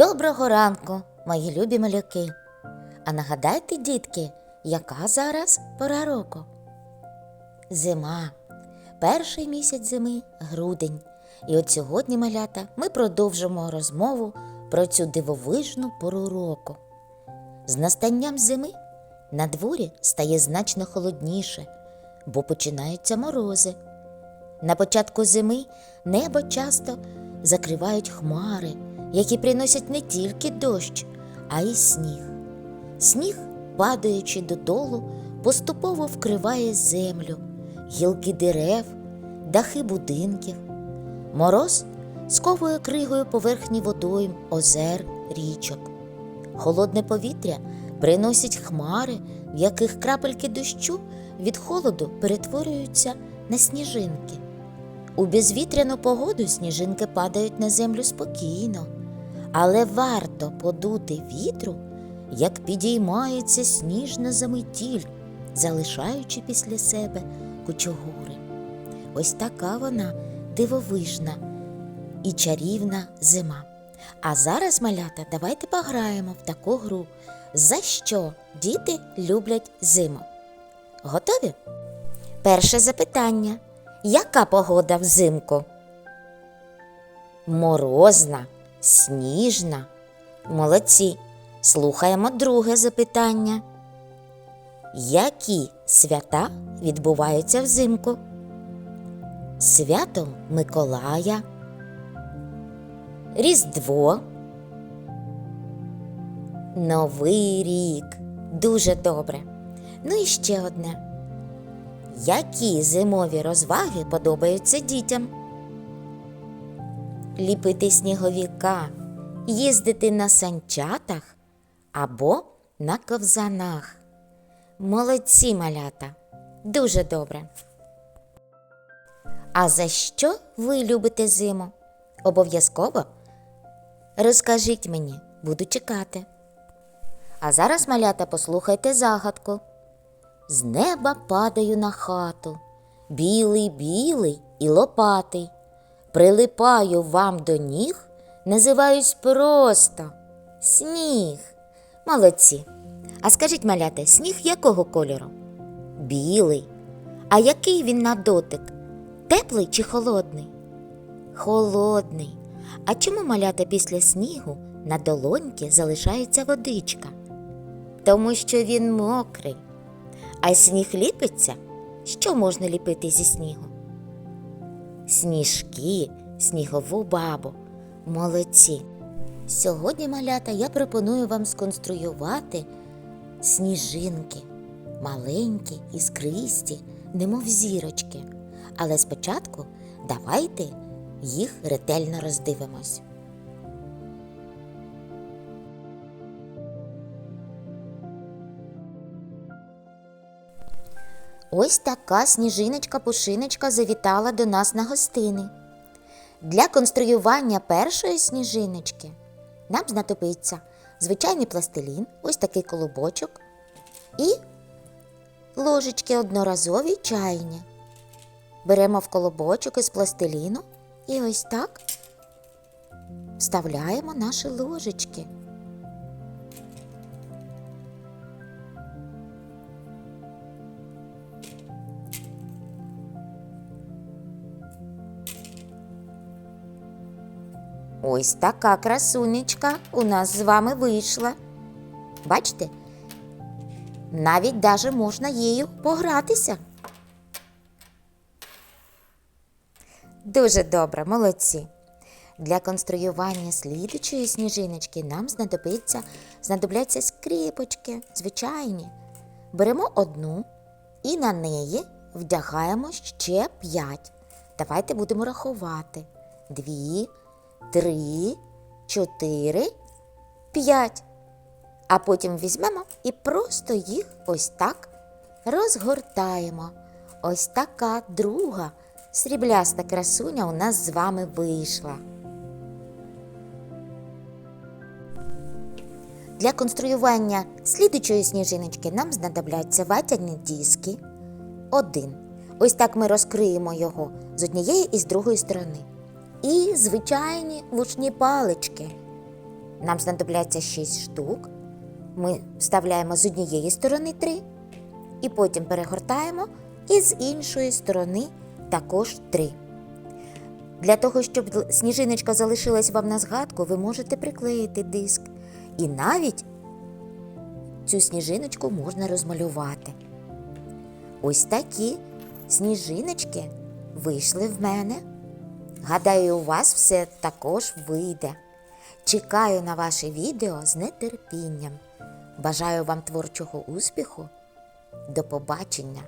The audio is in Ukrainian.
Доброго ранку, мої любі малюки. А нагадайте, дітки, яка зараз пора року? Зима. Перший місяць зими грудень. І от сьогодні, малята, ми продовжимо розмову про цю дивовижну пору року. З настанням зими на дворі стає значно холодніше, бо починаються морози. На початку зими небо часто закривають хмари, які приносять не тільки дощ, а й сніг. Сніг, падаючи додолу, поступово вкриває землю, гілки дерев, дахи будинків. Мороз сковує кригою поверхні водойм, озер, річок. Холодне повітря приносить хмари, в яких крапельки дощу від холоду перетворюються на сніжинки. У безвітряну погоду сніжинки падають на землю спокійно, але варто подути вітру, як підіймається сніжна заметіль, залишаючи після себе кучугури. Ось така вона дивовижна і чарівна зима. А зараз, малята, давайте пограємо в таку гру. За що діти люблять зиму? Готові? Перше запитання. Яка погода взимку? Морозна, сніжна. Молодці. Слухаємо друге запитання. Які свята відбуваються взимку? Свято Миколая, Різдво, Новий рік. Дуже добре. Ну і ще одне. Які зимові розваги подобаються дітям? Ліпити сніговіка, їздити на санчатах або на ковзанах. Молодці малята. Дуже добре. А за що ви любите зиму? Обов'язково розкажіть мені, буду чекати. А зараз, малята, послухайте загадку. З неба падаю на хату, білий, білий і лопатий. Прилипаю вам до ніг, називаюсь просто сніг. Молодці. А скажіть, малята, сніг якого кольору? Білий. А який він на дотик? Теплий чи холодний? Холодний. А чому малята після снігу на долоньки залишається водичка? Тому що він мокрий. А сніг ліпиться? Що можна ліпити зі снігу? Сніжки, снігову бабу. Молодці. Сьогодні, малята, я пропоную вам сконструювати сніжинки, маленькі, іскристі, немов зірочки. Але спочатку давайте їх ретельно роздивимось. Ось така сніжиночка-пушиночка завітала до нас на гостини. Для конструювання першої сніжиночки нам знадобиться звичайний пластилін, ось такий колобочок і ложечки одноразові чайні. Беремо в колобочок із пластиліну і ось так вставляємо наші ложечки. Ось така красунечка у нас з вами вийшла. Бачите? Навіть даже можна її погратися. Дуже добре, молодці. Для конструювання слідучої сніжиночки нам знадобиться, знадобляться скріпочки, звичайні. Беремо одну і на неї вдягаємо ще п'ять. Давайте будемо рахувати. Дві, три, чотири, п'ять. А потім візьмемо і просто їх ось так розгортаємо. Ось така друга срібляста красуня у нас з вами вийшла. Для конструювання слідучої сніжиночки нам знадобляться ватяні диски. Один. Ось так ми розкриємо його з однієї і з другої сторони. І звичайні лучні палички. Нам знадобляться 6 штук. Ми вставляємо з однієї сторони 3 і потім перегортаємо і з іншої сторони також 3. Для того, щоб сніжиночка залишилась вам на згадку, ви можете приклеїти диск. І навіть цю сніжиночку можна розмалювати. Ось такі сніжиночки вийшли в мене. Гадаю, у вас все також вийде. Чекаю на ваше відео з нетерпінням. Бажаю вам творчого успіху. До побачення!